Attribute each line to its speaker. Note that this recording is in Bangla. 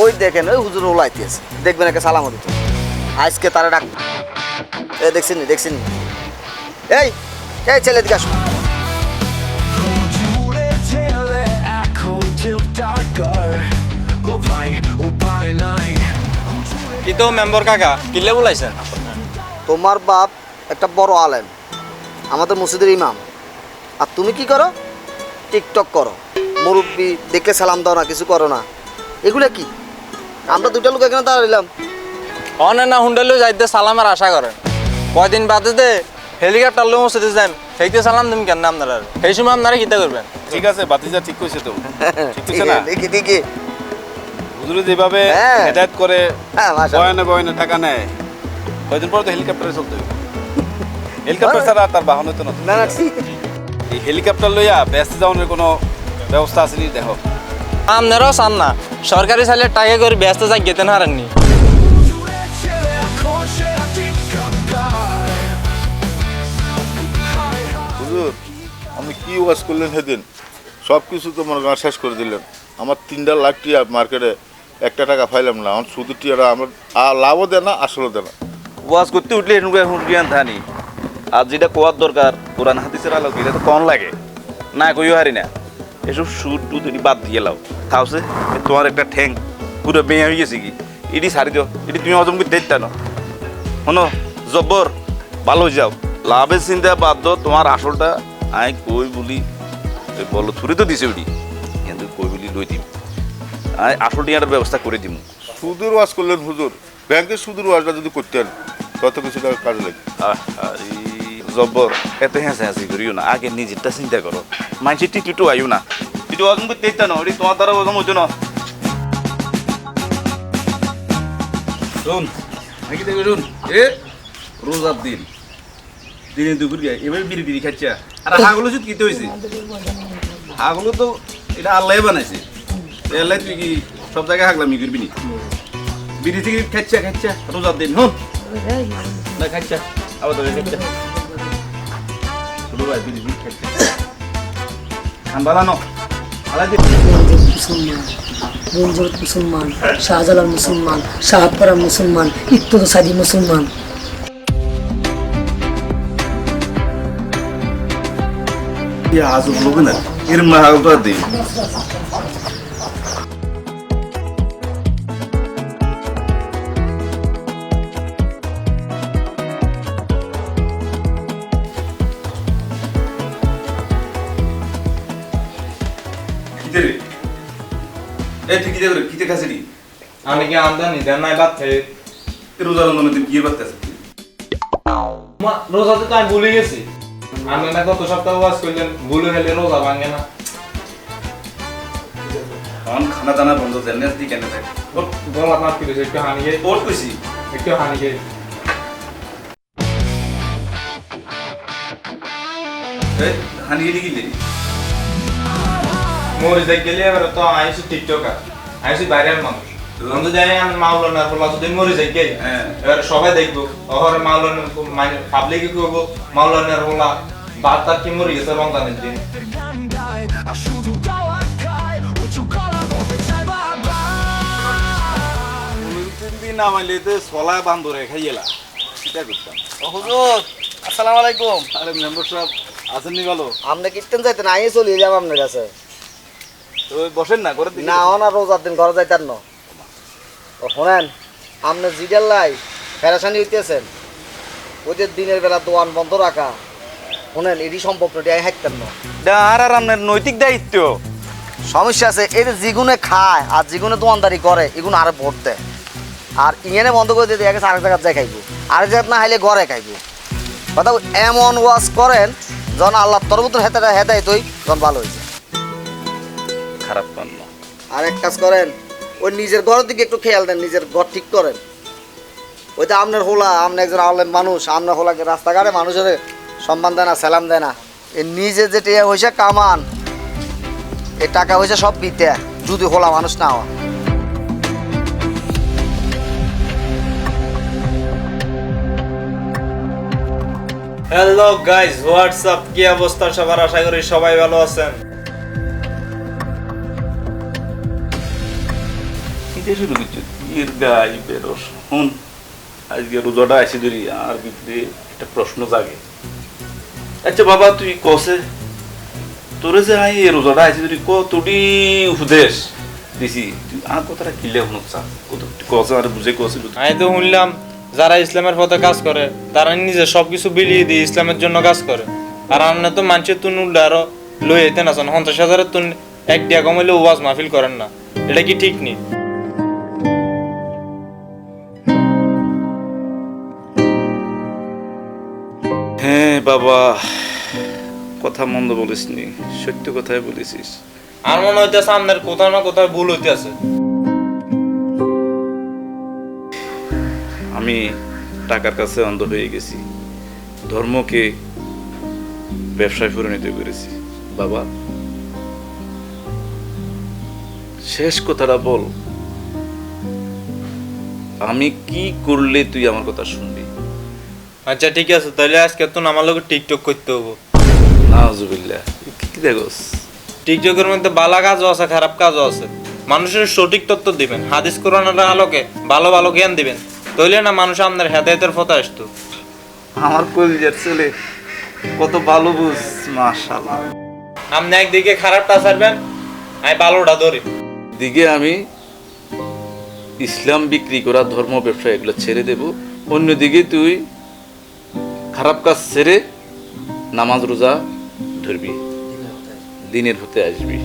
Speaker 1: ওই দেখেন ওই হুজুর ওলাইতেছে দেখবেন একে সালাম দিত। আজকে তারা ডাক এ দেখছেন দেখছেন এই এই ছেলে দিকে আসো
Speaker 2: জুড়ে ঠেলে এখন till darker ও ভাই ও ভাই নাই
Speaker 3: কি তো মেম্বার কাকা? কিলে বলাইছেন
Speaker 1: তোমার বাপ একটা বড় আলেম। আমাদের মসজিদের ইমাম। আর তুমি কি করো? টিকটক করো। মুরব্বী দেখে সালাম দাও না কিছু করো না। এগুলো কি? আমরা দুটো লোক এখানে দাঁড়াইলাম।
Speaker 3: অনে না হুন্ডালেও যাইতে সালামের আশা করেন। কয়দিন বাদে দে হেলিকপ্টার লো মসজিদে যান সেইতে সালাম দিম কেন আপনারা? সেই সময় আপনারা কিতা করবেন?
Speaker 4: ঠিক আছে বাতিজা ঠিক কইছে তো। ঠিক কইছে না?
Speaker 1: দেখি দেখি।
Speaker 4: হুজুরে যেভাবে
Speaker 1: হ্যাঁ।
Speaker 4: হেদায়েত করে
Speaker 1: হ্যাঁ, মাশাআল্লাহ।
Speaker 4: বয়ানে বয়ানে টাকা নেয় কয়দিন পর তো হেলিকপ্টারে চলতে হবে হেলিকপ্টার ছাড়া আর তার বাহন হতো না।
Speaker 1: না না ঠিক।
Speaker 4: এই হেলিকপ্টার লইয়া ব্যস্ত যাওয়ার কোনো ব্যবস্থা আছে নি? দেখো।
Speaker 3: আপনারাও চান না। সরকারি চাইলে টাকা করে ব্যস্ত যাই গেতেন হারেননি।
Speaker 5: আমি কি ওয়াজ করলেন সেদিন? সব কিছু তো মনে শেষ করে দিলেন। আমার তিনটা লাখ টিয়া মার্কেটে একটা টাকা পাইলাম না। আমার শুধু টিয়ারা আমার আর লাভও দেয় না আসলও দেয় না।
Speaker 6: ওয়াজ করতে উঠলে জ্ঞান থানি আর যেটা কোয়ার দরকার কোরআন হাদিসের আলোক এটা তো কম লাগে। না কইও হারি না। এসব সুর টুত এটি বাদ দিয়ে লাও। খাওছে তোমার একটা ঠ্যাং। পুরো বেঁয়ে হয়ে গেছে কি? এটি সারি দিও। এটি তুমি হজম করতে দিতে না শোনো জব্বর ভালো হয়ে যাও। লাভের চিন্তা বাদ দাও তোমার আসলটা আই কই বলি। বলো থুরি তো দিছে ওটি কিন্তু কই বলি লই দিম। আই আসল টিয়ার ব্যবস্থা করে দিম।
Speaker 5: সুদূর ওয়াজ করলেন হুজুর। ব্যাংকের সুদূর ওয়াজটা যদি করতেন তত কিছু টাকা কাজে লাগে
Speaker 6: জব্বর এত হ্যাঁসে হ্যাঁসি করিও না আগে নিজেরটা চিন্তা করো মানুষের টিটু আইও না। টিটু হজম করতে ইচ্ছা না ওটি তোমার দ্বারা হজম হইতো না শোন নাকি দেখো শোন। এ রোজার দিন। দিনে দুপুর গায়ে এবার বিড়ি বিড়ি খাচ্ছা আর হাগুলো যদি কিতে হয়েছে হাগুলো তো এটা আল্লাহ বানাইছে। আল্লাহ তুই কি সব জায়গায় হাগলামি করবি নি? বিড়ি থেকে খাচ্ছা খাচ্ছা রোজার দিন। হন না খাচ্ছা আবার খাচ্ছা খাচ্ছা খান বালানো আলাদা
Speaker 7: রঞ্জিত মুসলমান রঞ্জিত মুসলমান শাহজালাল মুসলমান শাহাদপাড়া মুসলমান ইত্যাদি সাদি মুসলমান।
Speaker 6: Ya azul lu bener. Irim mahal এ তুই কিতে করে কিতে খাসি রে
Speaker 3: আমি কি আমদানি দেন নাই বাদ থেকে
Speaker 6: রোজা রমজানে তুই কি বাদ আছে
Speaker 3: রোজাতে তো আমি ভুলে গেছি। আমি না গত সপ্তাহ ওয়াজ করলেন ভুলে গেলে রোজা ভাঙে না।
Speaker 6: এখন খানা দানা বন্ধ জানি না কেন থাকে। ওর
Speaker 3: গলা না ফিরেছে একটু হানি গে
Speaker 6: ওর কইছি।
Speaker 3: একটু হানি গে
Speaker 6: এ হানি কি দিলি
Speaker 3: মোর যাই গেলে এবার তো আইসি টিকটকার আইসি বাইরের মানুষ বন্ধু যাই আমি মাওলানার বলা যদি মরে যাই গে
Speaker 6: হ্যাঁ।
Speaker 3: এবার সবাই দেখব। ওহর মাওলানার মানে পাবলিক কি করব মাওলানার বলা বাদ তার কি মরে গেছে রমজানের দিন
Speaker 2: ডান্ডায় আর শুধু গাওয়া খায় উঁচু গলা বলতে চাই বাবা
Speaker 6: তিন দিন নামাইলে তো সলা বান্ধরে খাইয়েলা কিটা করতাম
Speaker 1: হুজুর আসসালামু আলাইকুম।
Speaker 6: আরে মেম্বার সাহেব আসেননি ভালো
Speaker 1: আপনি কীর্তন যাইতেন আইয়ে চলে যাব আপনার কাছে।
Speaker 6: বসেন না করে
Speaker 1: না ও রোজার দিন ঘরে যাইতেন না। ও শোনেন আপনি জিডার লাই ফেরাসানি হইতেছেন। যে দিনের বেলা দোয়ান বন্ধ রাখা। শোনেন এটি সম্ভব নয় এটি হাঁটতেন না।
Speaker 6: আর আর আপনার নৈতিক দায়িত্ব।
Speaker 1: সমস্যা আছে এই যে যেগুনে খায় আর যেগুনে দোয়ানদারি করে এগুলো আরে ভোট দেয়। আর ইংনে বন্ধ করে দিয়ে গেছে আরেক জায়গায় যাই খাইবো আরেক জায়গায় না হাইলে ঘরে খাইবো। কথা এমন ওয়াশ করেন যখন আল্লাহ তরবুতর হেতে হেদায় তুই যখন ভালো হয়েছে
Speaker 6: খারাপ না
Speaker 1: আর এক কাজ করেন ওই নিজের ঘরের দিকে একটু খেয়াল দেন নিজের ঘর ঠিক করেন। ওই তো আপনার হোলা আপনি একজন আলেম মানুষ আপনার হোলাকে রাস্তাঘাটে মানুষের সম্মান দেয় না সালাম দেয় না। এ নিজে যে টিয়া হয়েছে কামান এ টাকা হয়েছে সব বিতে যদি হোলা মানুষ না হয়।
Speaker 3: হ্যালো গাইস হোয়াটসঅ্যাপ কি অবস্থা সবার? আশা করি সবাই ভালো আছেন।
Speaker 6: কিতে শুরু করছ ইয়ের বেরোস হুন, আজকে রোজাটা আসি ধরি, আর ভিতরে একটা প্রশ্ন জাগে। আচ্ছা বাবা, তুই কসে? তোরে যে আই এই রোজাটা আসি ধরি, কতটি উপদেশ দিছি? তুই আর কথাটা কিলে শুনো চা। কসে আর বুঝে কসে
Speaker 3: আমি তো শুনলাম, যারা ইসলামের পথে কাজ করে, তারা নিজে সবকিছু বিলিয়ে দিয়ে ইসলামের জন্য কাজ করে। আর আমরা তো মানুষের তুন উল্টা আরও লই যেতে না পঞ্চাশ হাজারের তুন এক দিয়া কমাইলে ওয়াজ মাহফিল করেন না। এটা কি ঠিক নেই
Speaker 6: বাবা কথা মন্দ বলিসনি সত্য কথাই বলেছিস
Speaker 3: আর মনে হইতেছে আপনার কোথাও না কোথাও ভুল হইতেছে।
Speaker 6: আমি টাকার কাছে অন্ধ হয়ে গেছি ধর্মকে ব্যবসায় পরিণত করেছি। বাবা শেষ কথাটা বল আমি কি করলে তুই আমার কথা শুনবি?
Speaker 3: আচ্ছা ঠিক আছে তাহলে আজকে তো আমার লোক টিকটক করতে হব।
Speaker 6: না জুবিল্লা কি দেখোস?
Speaker 3: টিকটকের মধ্যে বালা কাজও আছে খারাপ কাজও আছে। মানুষের সঠিক তথ্য দিবেন হাদিস কোরআনের আলোকে ভালো ভালো জ্ঞান দিবেন। তাইলে না মানুষ আপনার হেদায়তের পথে আসতো।
Speaker 6: আমার কলিজার ছেলে কত ভালো বুঝ মাশাআল্লাহ।
Speaker 3: আপনি একদিকে খারাপটা ছাড়বেন আমি ভালোটা ধরি।
Speaker 6: দিকে আমি ইসলাম বিক্রি করা ধর্ম ব্যবসা এগুলো ছেড়ে দেব। অন্যদিকে তুই খারাপ কাজ ছেড়ে নামাজ রোজা ধরবি। দিনের হতে আসবি।